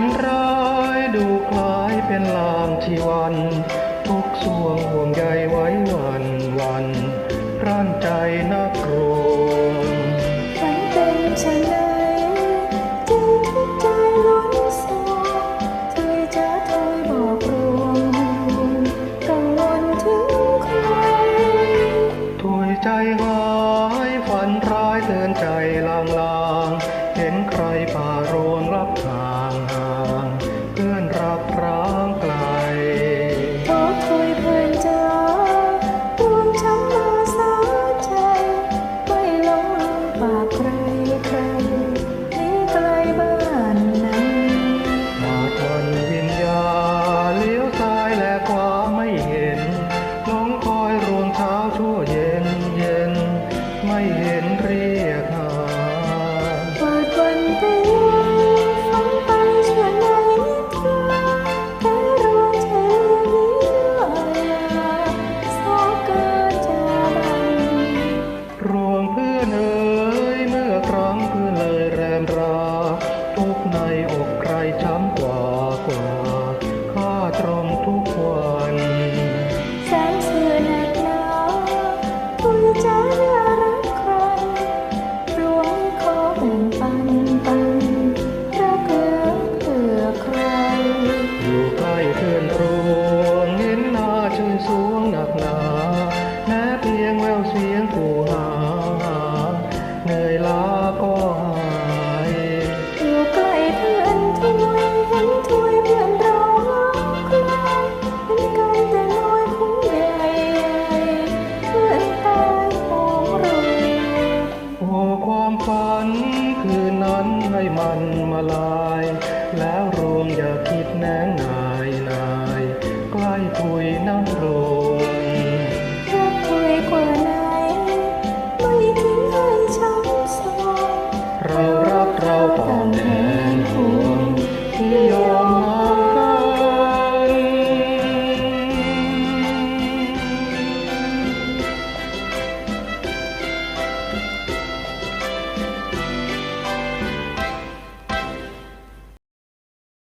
นร้ายดูกลายเป็นลางชีวันทุกสวงห่วงใยไว้วันวันร่านใจนักรวงฝันเป็นเช่นไรใจทุกใจล้นสองเธอจะถอยบอกรวงกังวลถึงใครถวยใจหายฝันร้ายเตือนใจลางลางๆเห็นใครผ่าร ไม่เห็นหลงคอยรวงเช้าชั่วเย็นเย็น ไม่เห็นเรียกหาวาดวันไปยังฝันไปเชื่อในแต่รวงเธอนี้ลอยสอกเกิดจาบันรวงเพื่อนเอ๋ยเมื่อครั้งเพื่อนเลยแรมรา ทุกในอกใครช้ำกว่ากว่า ชื่นสวงหนักหนาแม้เพียงแววเสียงกูหา เหนื่อยล้าก็หายอยู่ใกล้เพื่อนถ้วยเห็นถ้วยเพื่อนเราใกล้เห็นกันแต่น้อยคงใหญ่เพื่อนตายโหงเรวยโอ้ความฝันคืนนั้นให้มันมาลาย แล้วรวงอย่าคิดแนงนาย นาย